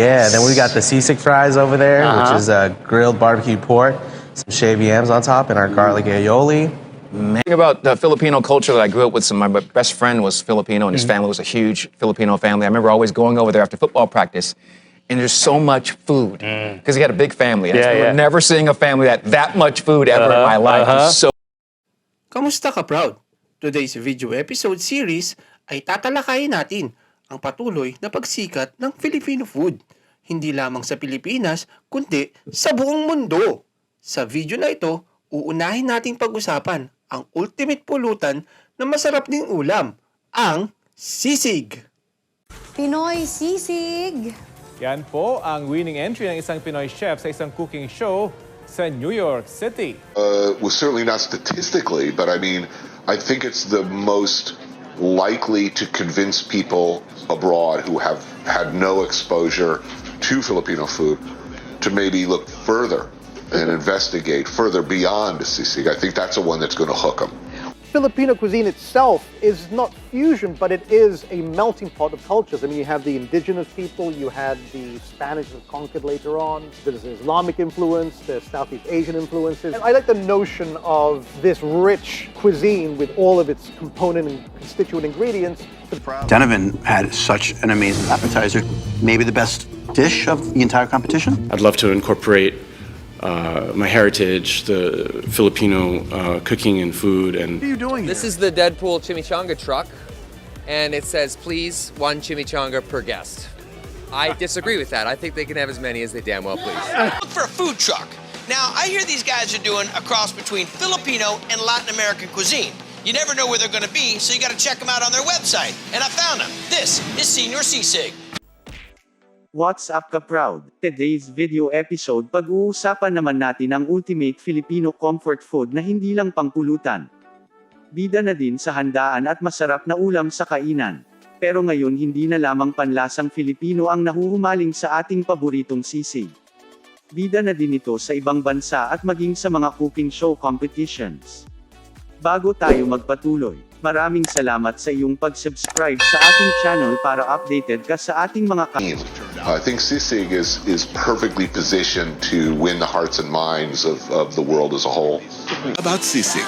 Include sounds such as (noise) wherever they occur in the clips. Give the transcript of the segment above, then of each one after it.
Yeah, then we got the sisig fries over there, which Uh-huh. is uh, grilled barbecue pork, some shaved yams on top, and our garlic aioli. thing about the Filipino culture that I grew up with. So my best friend was Filipino, and his family was a huge Filipino family. I remember always going over there after football practice, and there's so much food because he had a big family. I Yeah, just remember yeah. never seeing a family that that much food ever in Uh-huh, my life. It was so Kamusta ka, Proud? Today's video episode series ay tatalakayin natin ang patuloy na pagsikat ng Filipino food. Hindi lamang sa Pilipinas, kundi sa buong mundo. Sa video na ito, uunahin nating pag-usapan ang ultimate pulutan na masarap ding ulam, ang sisig. Pinoy Sisig! Yan po ang winning entry ng isang Pinoy chef sa isang cooking show sa New York City. uh, was certainly not statistically, but I mean, I think it's the most likely to convince people abroad who have had no exposure to Filipino food to maybe look further and investigate further beyond sisig. I think that's the one that's going to hook them. Filipino cuisine itself is not fusion, but it is a melting pot of cultures. I mean, you have the indigenous people, you had the Spanish that conquered later on, there's Islamic influence, there's Southeast Asian influences. And I like the notion of this rich cuisine with all of its component and constituent ingredients. Donovan had such an amazing appetizer, maybe the best dish of the entire competition. I'd love to incorporate uh, my heritage, the Filipino uh, cooking and food, and what are you doing? This is the Deadpool chimichanga truck, and it says, please, one chimichanga per guest. I (laughs) disagree with that. I think they can have as many as they damn well please. Look for a food truck. Now, I hear these guys are doing a cross between Filipino and Latin American cuisine. You never know where they're going to be, so you got to check them out on their website. And I found them. This is Senior Sisig. What's up ka proud? Today's video episode pag-uusapan naman natin ang ultimate Filipino comfort food na hindi lang pangpulutan. Bida na din sa handaan at masarap na ulam sa kainan. Pero ngayon hindi na lamang panlasang Filipino ang nahuhumaling sa ating paboritong sisig. Bida na din ito sa ibang bansa at maging sa mga cooking show competitions. Bago tayo magpatuloy, maraming salamat sa iyong pag-subscribe sa ating channel para updated ka sa ating mga ka- I think sisig is is perfectly positioned to win the hearts and minds of, of the world as a whole. About sisig.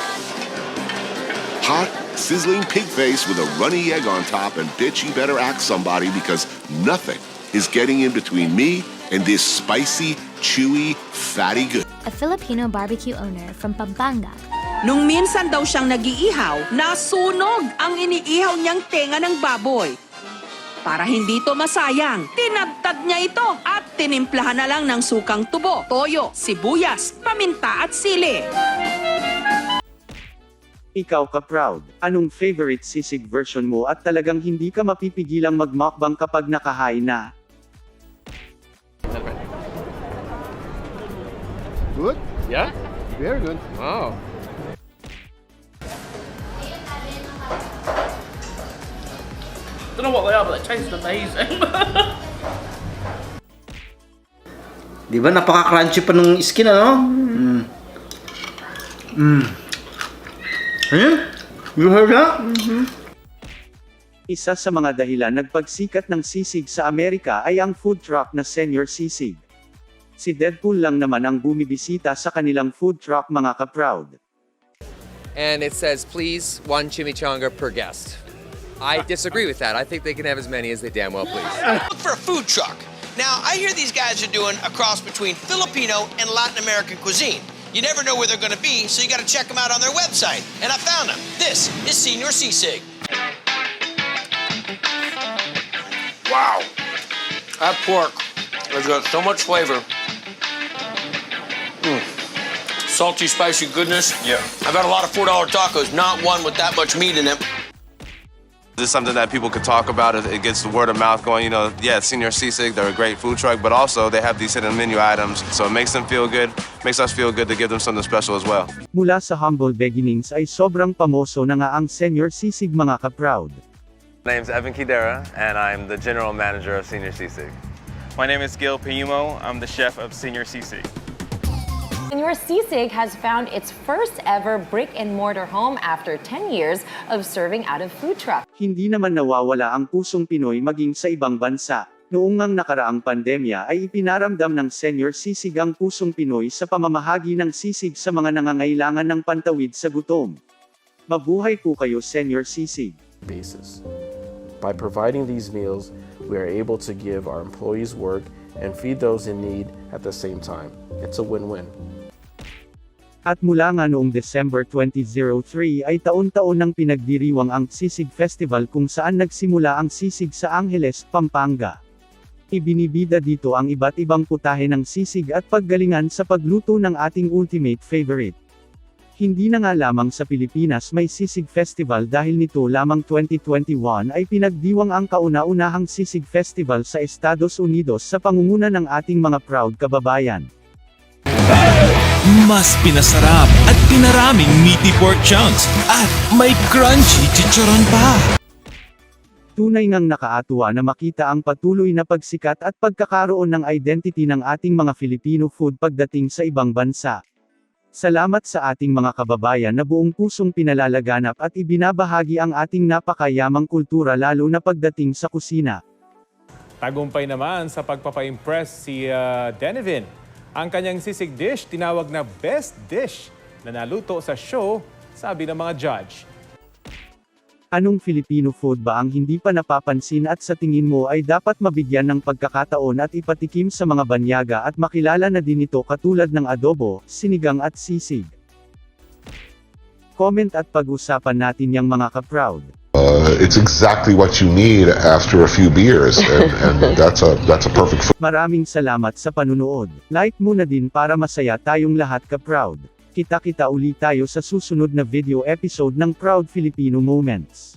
Hot, sizzling pig face with a runny egg on top, and bitch, you better ask somebody because nothing is getting in between me and this spicy, chewy, fatty good. A Filipino barbecue owner from Pampanga. Nung minsan daw siyang nag-iihaw, nasunog ang iniihaw niyang tenga ng baboy. Para hindi to masayang, tinadtad niya ito at tinimplahan na lang ng sukang tubo, toyo, sibuyas, paminta at sili. Ikaw ka proud. Anong favorite sisig version mo at talagang hindi ka mapipigilang magmukbang kapag nakahain na? Good? Yeah? Very good. Wow. Don't know what they are, but they taste amazing. (laughs) Di ba napaka-crunchy pa nung skin ano? Mm. Mm. Ayun. You heard that? Isa sa mga dahilan nagpagsikat ng sisig sa Amerika ay ang food truck na Senior Sisig. Si Deadpool lang naman ang bumibisita sa kanilang food truck mga ka-proud. And it says, please, one chimichanga per guest. I disagree with that. I think they can have as many as they damn well please. Look for a food truck. Now, I hear these guys are doing a cross between Filipino and Latin American cuisine. You never know where they're going to be, so you got to check them out on their website. And I found them. This is Senior Sisig. wow. That pork has got so much flavor. Mm. Salty, spicy goodness. Yeah. I've had a lot of $4 tacos, not one with that much meat in it. This is something that people could talk about. It it gets the word of mouth going. You know, yeah, Senior Sisig, they're a great food truck, but also they have these hidden menu items. So it makes them feel good, makes us feel good to give them something special as well. Mula sa humble beginnings ay sobrang pamoso na nga ang Senior Sisig mga ka-proud. My name's Evan Kidera, and I'm the general manager of Senior Sisig. My name is Gil Payumo. I'm the chef of Senior Sisig. Senor Sisig has found its first ever brick and mortar home after 10 years of serving out of food truck. Hindi naman nawawala ang pusong Pinoy maging sa ibang bansa. Noong ang nakaraang pandemya ay ipinaramdam ng Senior Sisig ang pusong Pinoy sa pamamahagi ng sisig sa mga nangangailangan ng pantawid sa gutom. Mabuhay po kayo Senior Sisig. basis. By providing these meals, we are able to give our employees work and feed those in need at the same time. It's a win-win. At mula nga noong December 2003 ay taon-taon nang pinagdiriwang ang Sisig Festival kung saan nagsimula ang sisig sa Angeles, Pampanga. Ibinibida dito ang iba't ibang putahe ng sisig at paggalingan sa pagluto ng ating ultimate favorite. Hindi na nga lamang sa Pilipinas may Sisig Festival dahil nito lamang 2021 ay pinagdiwang ang kauna-unahang Sisig Festival sa Estados Unidos sa pangunguna ng ating mga proud kababayan. Mas pinasarap at pinaraming meaty pork chunks at may crunchy chicharon pa. Tunay ngang nakaatuwa na makita ang patuloy na pagsikat at pagkakaroon ng identity ng ating mga Filipino food pagdating sa ibang bansa. Salamat sa ating mga kababayan na buong pusong pinalalaganap at ibinabahagi ang ating napakayamang kultura lalo na pagdating sa kusina. Tagumpay naman sa pagpapa-impress si uh, Denevin. Ang kanyang sisig dish tinawag na best dish na naluto sa show, sabi ng mga judge. Anong Filipino food ba ang hindi pa napapansin at sa tingin mo ay dapat mabigyan ng pagkakataon at ipatikim sa mga banyaga at makilala na din ito katulad ng adobo, sinigang at sisig? Comment at pag-usapan natin yang mga ka-proud. Uh, it's exactly what you need after a few beers, and, and (laughs) that's a that's a perfect. food. Maraming salamat sa panunood. Like mo na din para masaya tayong lahat ka-proud. Kita-kita uli tayo sa susunod na video episode ng Proud Filipino Moments.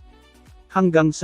Hanggang sa